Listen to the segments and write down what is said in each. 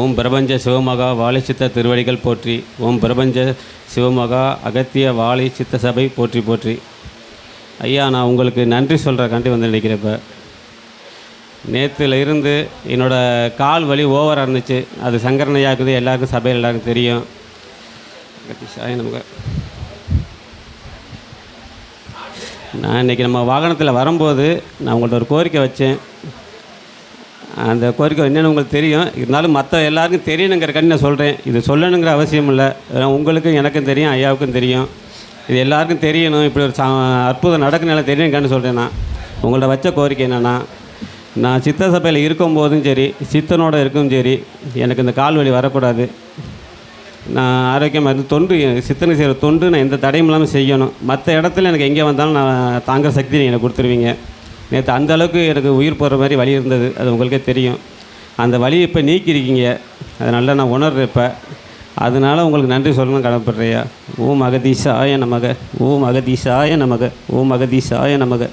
ஓம் பிரபஞ்ச சிவமகா வாழை சித்த திருவடிகள் போற்றி ஓம் பிரபஞ்ச சிவமகா அகத்திய வாழை சித்த சபை போற்றி போற்றி. ஐயா நான் உங்களுக்கு நன்றி சொல்கிறக்காண்டி வந்து நினைக்கிறேன் இப்போ நேற்றுல இருந்து என்னோடய கால் வலி ஓவராக இருந்துச்சு. அது சங்கரனையாக்குது எல்லாருக்கும் சபையில் எல்லாருக்கும் தெரியும். சாய் நமக்கு. நான் இன்றைக்கி நம்ம வாகனத்தில் வரும்போது நான் உங்கள்கிட்ட ஒரு கோரிக்கை வச்சேன். அந்த கோரிக்கை என்னென்னு உங்களுக்கு தெரியும். இருந்தாலும் மற்ற எல்லாருக்கும் தெரியணுங்கிறக்காண்டி நான் சொல்கிறேன் இது சொல்லணுங்கிற அவசியம் இல்லை. உங்களுக்கும் எனக்கும் தெரியும் ஐயாவுக்கும் தெரியும். இது எல்லாருக்கும் தெரியணும். இப்படி ஒரு சா அற்புதம் நடக்குனால தெரியணுங்கான்னு சொல்கிறேன் நான். உங்கள்ட்ட வச்ச கோரிக்கை என்னென்னா நான் சித்த சபையில் இருக்கும்போதும் சரி சித்தனோட இருக்கும் சரி எனக்கு இந்த கால் வலி வரக்கூடாது. நான் ஆரோக்கியமாக இருந்து தொண்டு சித்தனுக்கு செய்கிற தொண்டு நான் எந்த தடையும் இல்லாமல் செய்யணும். மற்ற இடத்துல எனக்கு எங்கே வந்தாலும் நான் தாங்குற சக்தி நீங்கள் எனக்கு கொடுத்துருவீங்க. நேற்று அந்த அளவுக்கு எனக்கு உயிர் போகிற மாதிரி வழி இருந்தது. அது உங்களுக்கே தெரியும். அந்த வழியை இப்போ நீக்கியிருக்கீங்க அதை நல்லா நான் உணர்றேன் இப்போ. உங்களுக்கு நன்றி சொல்லணும் கடமைப்படுறையா ஓம் அகதீஷாய நமக. ஓம் அகதீஷாய நமக. ஓம் அகதீஷாய நமக.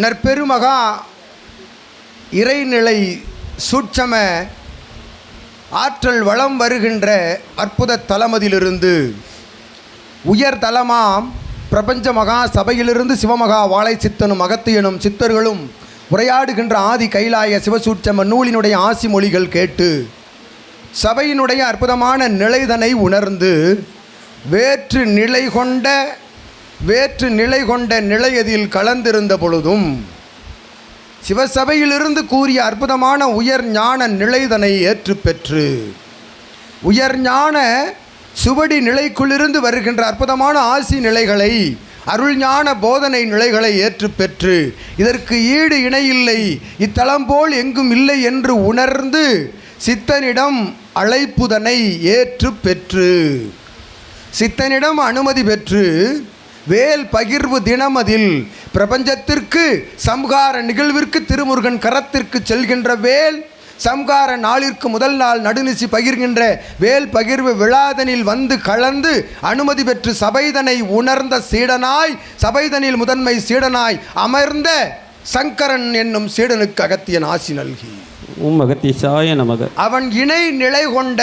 நற்பெருமகா இறைநிலை சூட்சம ஆற்றல் வளம் வருகின்ற அற்புத தலமதிலிருந்து உயர் தலமாம் பிரபஞ்ச மகா சபையிலிருந்து சிவமகா வாழை சித்தனும் அகத்தியனும் சித்தர்களும் உரையாடுகின்ற ஆதி கைலாய சிவசூட்சம நூலினுடைய ஆசி மொழிகள் கேட்டு சபையினுடைய அற்புதமான நிலைதனை உணர்ந்து வேற்று நிலை கொண்ட வேற்று நிலை கொண்ட நிலையதில் கலந்திருந்த பொழுதும் சிவசபையிலிருந்து கூறிய அற்புதமான உயர் ஞான நிலைதனை ஏற்று பெற்று உயர் ஞான சுவடி நிலைக்குள்ளிருந்து வருகின்ற அற்புதமான ஆசி நிலைகளை அருள் ஞான போதனை நிலைகளை ஏற்று பெற்று இதற்கு ஈடு இணையில்லை இத்தலம் போல் எங்கும் இல்லை என்று உணர்ந்து சித்தனிடம் அழைப்புதனை ஏற்று பெற்று சித்தனிடம் அனுமதி பெற்று வேல் பகிர்வு தினமதில் பிரபஞ்சத்திற்கு சம்ஹார நிகழ்விற்கு திருமுருகன் கரத்திற்கு செல்கின்ற வேல் சம்ஹார நாளிற்கு முதல் நாள் நடுநிசி பகிர்கின்ற வேல் பகிர்வு விழாதனில் வந்து கலந்து அனுமதி பெற்று சபைதனை உணர்ந்த சீடனாய் சபைதனில் முதன்மை சீடனாய் அமர்ந்த சங்கரன் என்னும் சீடனுக்கு அகத்தியன் ஆசி நல்கி. நமக. அவன் இணை நிலை கொண்ட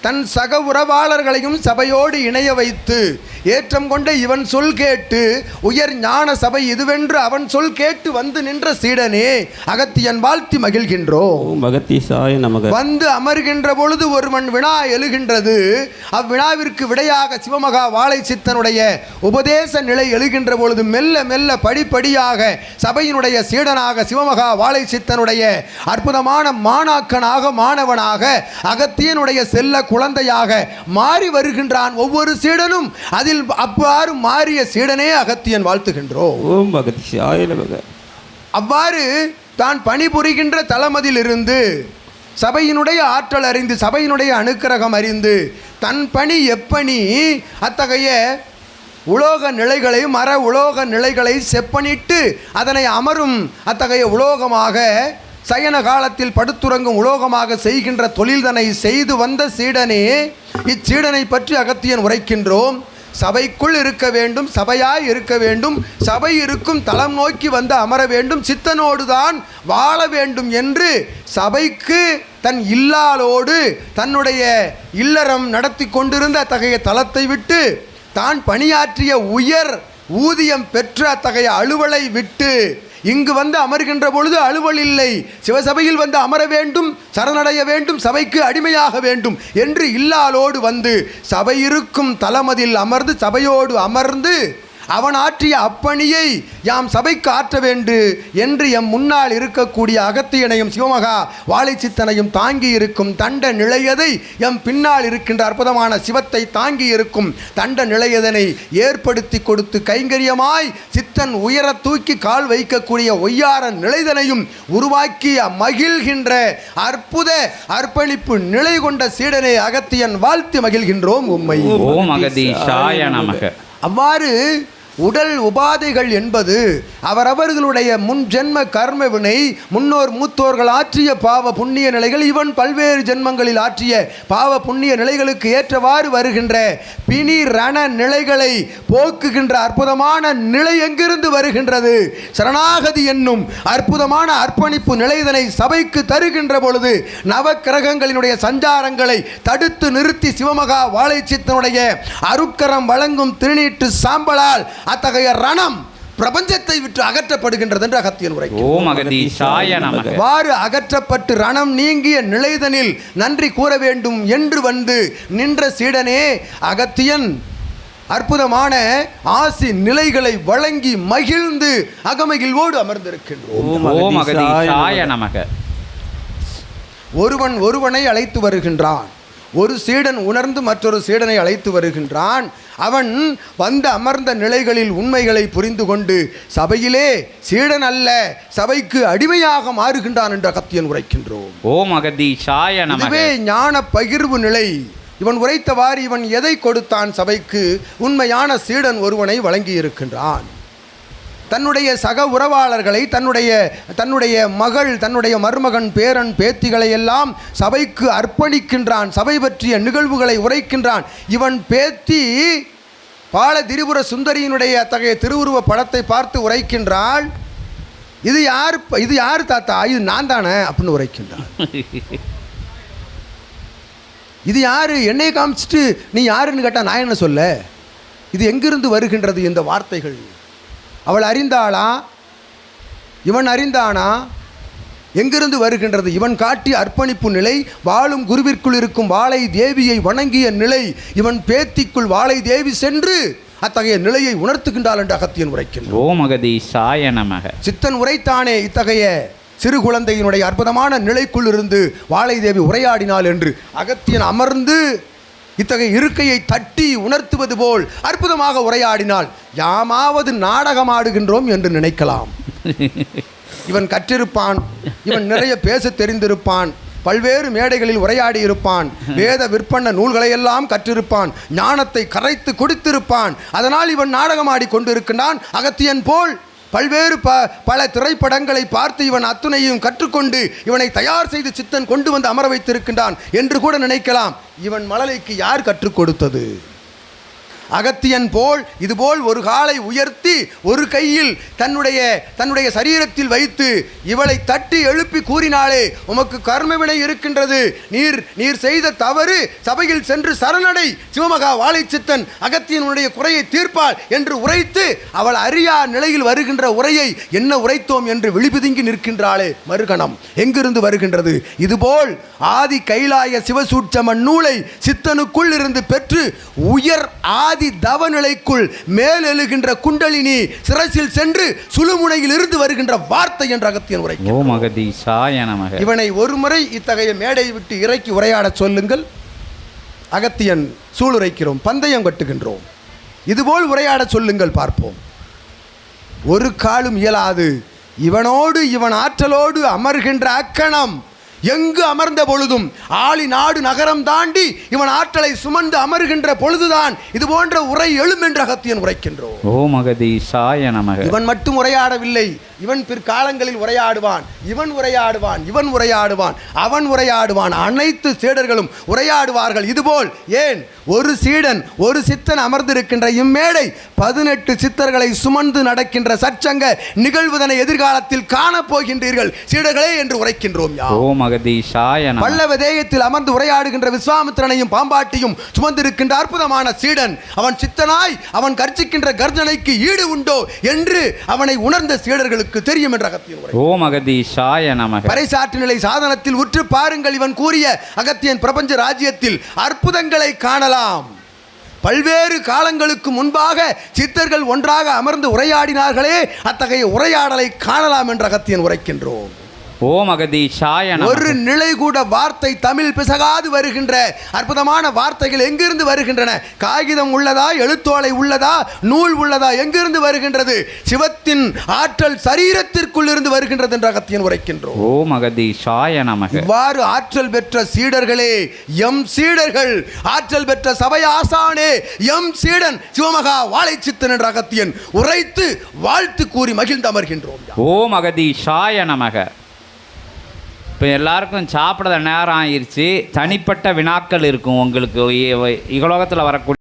தன் சக உறவாளர்களையும் சபையோடு இணைய வைத்து ஏற்றம் கொண்ட இவன் சொல் கேட்டு உயர் ஞான சபை இதுவென்று அவன் சொல் கேட்டு வந்து நின்ற சீடனே அகத்தியன் வாழ்த்தி மகிழ்கின்றோம். நமக. வந்து அமர்கின்ற பொழுது ஒருவன் வினா எழுகின்றது. அவ்வினாவிற்கு விடையாக சிவமகா வாழை சித்தனுடைய உபதேச நிலை எழுகின்ற பொழுது மெல்ல மெல்ல படிப்படியாக சபையினுடைய சீடனாக சிவமகா வாழை சித்தனுடைய அற்புதமான மாணாக்கனாக மாணவனாக அகத்தியனுடைய செல்ல குழந்தையாக மாறி வருகின்றான் ஒவ்வொரு சீடனும். அதில் அவ்வாறு மாறிய சீடனே அகத்தியன் வாழ்த்துகின்றோம் ஓம் அகதீஷாய நமக. அவ்வாறு தான் பணிபுரிகின்ற தளமதிலிருந்து சபையினுடைய ஆற்றல் அறிந்து சபையினுடைய அனுக்கிரகம் அறிந்து தன் பணி எப்பணி அத்தகைய உலோக நிலைகளை மர உலோக நிலைகளை செப்பனிட்டு அதனை அமரும் அத்தகைய உலோகமாக சயன காலத்தில் படுத்துறங்கும் உலோகமாக செய்கின்ற தொழில்தனை செய்து வந்த சீடனே இச்சீடனை பற்றி அகத்தியன் உரைக்கின்றோம். சபைக்குள் இருக்க வேண்டும் சபையாய் இருக்க வேண்டும் சபை இருக்கும் தளம் நோக்கி வந்து அமர வேண்டும் சித்தனோடு தான் வாழ வேண்டும் என்று சபைக்கு தன் இல்லாலோடு தன்னுடைய இல்லறம் நடத்தி கொண்டிருந்த அத்தகைய தளத்தை விட்டு தான் பணியாற்றிய உயர் ஊதியம் பெற்ற அத்தகைய அலுவலை விட்டு இங்கு வந்து அமர்கின்ற பொழுது அலுவல் இல்லை. சிவசபையில் வந்து அமர வேண்டும் சரணடைய வேண்டும் சபைக்கு அடிமையாக வேண்டும் என்று இல்லாலோடு வந்து சபை இருக்கும் தலமதில் அமர்ந்து சபையோடு அமர்ந்து அவன் ஆற்றிய அப்பணியை யாம் சபைக்கு ஆற்ற வேண்டு என்று எம் முன்னால் இருக்கக்கூடிய அகத்தியனையும் சிவமகா வாழைச்சித்தனையும் தாங்கி இருக்கும் தண்ட நிலையதை எம் பின்னால் இருக்கின்ற அற்புதமான சிவத்தை தாங்கி இருக்கும் தண்ட நிலையதனை ஏற்படுத்தி கொடுத்து கைங்கரியமாய் சித்தன் உயர தூக்கி கால் வைக்கக்கூடிய ஒய்யார நிலைதனையும் உருவாக்கி மகிழ்கின்ற அற்புத அர்ப்பணிப்பு நிலை கொண்ட சீடனை அகத்தியன் வாழ்த்து மகிழ்கின்றோம் உம்மை. ஓம் அகதீஷாய நமக. அவ்வாறு உடல் உபாதைகள் என்பது அவரவர்களுடைய முன் ஜென்ம கர்ம வினை முன்னோர் மூத்தோர்கள் ஆற்றிய பாவ புண்ணிய நிலைகள் இவன் பல்வேறு ஜென்மங்களில் ஆற்றிய பாவ புண்ணிய நிலைகளுக்கு ஏற்றவாறு வருகின்ற பிணி ரண நிலைகளை போக்குகின்ற அற்புதமான நிலை எங்கிருந்து வருகின்றது? சரணாகதி என்னும் அற்புதமான அர்ப்பணிப்பு நிலைதனை சபைக்கு தருகின்ற பொழுது நவக்கிரகங்களினுடைய சஞ்சாரங்களை தடுத்து நிறுத்தி சிவமகா வாழைச்சித்தனுடைய அருக்கரம் வழங்கும் திருநீட்டு சாம்பலால் அத்தகைய ரணம் பிரபஞ்சத்தை விட்டு அகற்றப்படுகின்றது என்று அகத்தியன் உரை ஓம் அகதீஷாய வாறு அகற்றப்பட்டு ரணம் நீங்கிய நிலைதனில் நன்றி கூற வேண்டும் என்று வந்து நின்ற சீடனே அகத்தியன் அற்புதமான ஆசி நிலைகளை வழங்கி மகிழ்ந்து அகமகிழ்வோடு அமர்ந்திருக்கின்றோம் ஒருவன் ஒருவனை அழைத்து வருகின்றான். ஒரு சீடன் உணர்ந்து மற்றொரு சீடனை அழைத்து வருகின்றான். அவன் வந்து அமர்ந்த நிலைகளில் உண்மைகளை புரிந்து கொண்டு சபையிலே சீடன் அல்ல சபைக்கு அடிமையாக மாறுகின்றான் என்று அகத்தியன் உரைக்கின்றோம். ஓம் நமக. இதுவே ஞான பகிர்வு நிலை. இவன் உரைத்தவாறு இவன் எதை கொடுத்தான் சபைக்கு? உண்மையான சீடன் ஒருவனை வழங்கி இருக்கின்றான் தன்னுடைய சக உறவாளர்களை தன்னுடைய தன்னுடைய மகள் தன்னுடைய மருமகன் பேரன் பேத்திகளை எல்லாம் சபைக்கு அர்ப்பணிக்கின்றான் சபை பற்றிய நிகழ்வுகளை உரைக்கின்றான். இவன் பேத்தி பால திரிபுர சுந்தரியினுடைய அத்தகைய திருவுருவ படத்தை பார்த்து உரைக்கின்றாள். இது யார் இது யார் தாத்தா? இது நான் தானே? அப்படின்னு உரைக்கின்றான் இது யாரு? என்னை காமிச்சிட்டு நீ யாருன்னு கேட்டால் நான் என்ன சொல்ல? இது எங்கிருந்து வருகின்றது இந்த வார்த்தைகள்? அவள் அறிந்தாளா? இவன் அறிந்தானா? எங்கிருந்து வருகின்றது? இவன் காட்டிய அர்ப்பணிப்பு நிலை வாழும் குருவிற்குள் இருக்கும் வாளை தேவியை வணங்கிய நிலை இவன் பேத்திக்குள் வாளை தேவி சென்று அத்தகைய நிலையை உணர்த்துகின்றாள் என்று அகத்தியன் உரைக்கின்றான். ஓம் அகதீஷாய நமக. சித்தன் உரைத்தானே இத்தகைய சிறு குழந்தையினுடைய அற்புதமான நிலைக்குள் இருந்து வாழை தேவி உரையாடினாள் என்று அகத்தியன் அமர்ந்து இத்தகைய இருக்கையை தட்டி உணர்த்துவது போல் அற்புதமாக உரையாடினாள் யாமாவது நாடகமாடுகின்றோம் என்று நினைக்கலாம். இவன் கற்றிருப்பான் இவன் நிறைய பேச தெரிந்திருப்பான் பல்வேறு மேடைகளில் உரையாடி இருப்பான் வேத விற்பன்ன நூல்களை எல்லாம் கற்றிருப்பான் ஞானத்தை கரைத்து குடித்திருப்பான் அதனால் இவன் நாடகமாடி கொண்டிருக்கின்றான் அகத்தியன் போல். பல்வேறு ப பல திரைப்படங்களை பார்த்து இவன் அத்துணையும் கற்றுக்கொண்டு இவனை தயார் செய்து சித்தன் கொண்டு வந்து அமர வைத்திருக்கின்றான் என்று கூட நினைக்கலாம். இவன் மழலைக்கு யார் கற்றுக் கொடுத்தது? அகத்தியன் போல் இதுபோல் ஒரு காலை உயர்த்தி ஒரு கையில் தன்னுடைய தன்னுடைய சரீரத்தில் வைத்து இவளை தட்டி எழுப்பி கூறினாளே உமக்கு கர்மவினை இருக்கின்றது. நீர் நீர் செய்த தவறு சபையில் சென்று சரணடை சிவமகா வாழைச்சித்தன் அகத்தியனுடைய குறையை தீர்ப்பாள் என்று உரைத்து அவள் அறியா நிலையில் வருகின்ற உரையை என்ன உரைத்தோம் என்று விழிபிதுங்கி நிற்கின்றாளே மறுகணம். எங்கிருந்து வருகின்றது? இதுபோல் ஆதி கைலாய சிவசூட்சமன் நூலை சித்தனுக்குள் இருந்து பெற்று உயர் ஆதி தவநிலைக்குள் மேலெழுகின்ற குண்டலினி சிரசில் சென்று சுழுமுனையில் இருந்து வருகின்ற வார்த்தை என்ற அகத்தியன் உரை இவனை ஒருமுறை இத்தகைய மேடை விட்டு இறக்கி உரையாடச் சொல்லுங்கள். அகத்தியன் சூளுரைக்கிறோம் பந்தயம் கட்டுகின்றோம். இதுபோல் உரையாடச் சொல்லுங்கள் பார்ப்போம். ஒரு காலும் இயலாது. இவனோடு இவன் ஆற்றலோடு அமர்கின்ற அக்கணம். எங்கு அமர்ந்த பொழுதும் ஆளி நாடு நகரம் தாண்டி இவன் ஆற்றலை சுமந்து அமர்கின்ற பொழுதுதான் இது போன்ற உரை எழும் என்று அகத்தியன் உரைக்கின்றோம். ஓம் அகதீஷாய நமக. இவன் மட்டும் உரையாடவில்லை இவன் பிற்காலங்களில் உரையாடுவான் இவன் உரையாடுவான் இவன் உரையாடுவான் அவன் உரையாடுவான். அனைத்து சீடர்களும் உரையாடுவார்கள். இதுபோல் ஏன்? ஒரு சீடன் ஒரு சித்தன் அமர்ந்திருக்கின்ற இம்மேடை பதினெட்டு சித்தர்களை சுமந்து நடக்கின்ற சற்சங்க நிகழ்வுதனை எதிர்காலத்தில் காணப்போகின்றீர்கள். சீடர்களே என்று உரைக்கின்றோம் பல்லவ தேயத்தில் அமர்ந்து உரையாடுகின்ற விஸ்வாமித்திரனையும் பாம்பாட்டியும் சுமந்திருக்கின்ற அற்புதமான சீடன் அவன் சித்தனாய் அவன் கர்ச்சிக்கின்ற கர்ஜனைக்கு ஈடு உண்டோ என்று அவனை உணர்ந்த சீடர்களுக்கு தெரியும் என்ற அகத்தியன் உரை ஓம் அகதீஷாய நமக. பறைசாற்று நிலை சாதனத்தில் உற்று பாருங்கள் இவன் கூறிய அகத்தியன் பிரபஞ்ச ராஜ்யத்தில் அற்புதங்களை காணலாம். பல்வேறு காலங்களுக்கு முன்பாக சித்தர்கள் ஒன்றாக அமர்ந்து உரையாடினார்களே அத்தகைய உரையாடலை காணலாம் என்ற அகத்தியன் உரைக்கின்றோம். ஓம் அகதீஷாய ஒரு நிலை கூட வார்த்தை தமிழ் பிசகாது வருகின்ற அற்புதமான வார்த்தைகள் எங்கிருந்து வருகின்றன? காகிதம் உள்ளதா? எழுத்தோலை உள்ளதா? நூல் உள்ளதா? எங்கிருந்து வருகின்றது? சிவத்தின் ஆற்றல் சரீரத்திற்குள் இருந்து வருகின்றது என்ற அகத்தியன் உரைக்கின்றோம். ஓம் அகதீஷாய நமக. இவ்வாறு ஆற்றல் பெற்ற சீடர்களே எம் சீடர்கள். ஆற்றல் பெற்ற சபை ஆசானே எம் சீடன் சிவமகா வாழைச்சித்தன் என்ற அகத்தியன் உரைத்து வாழ்த்து கூறி மகிழ்ந்து அமர்கின்றோம் ஓம் அகதீஷாய நமக. இப்போ எல்லாருக்கும் சாப்பிட நேரம் ஆயிடுச்சு தனிப்பட்ட வினாக்கள் இருக்கும் உங்களுக்கு. இ- இகலோகத்தில் வரக்கூடிய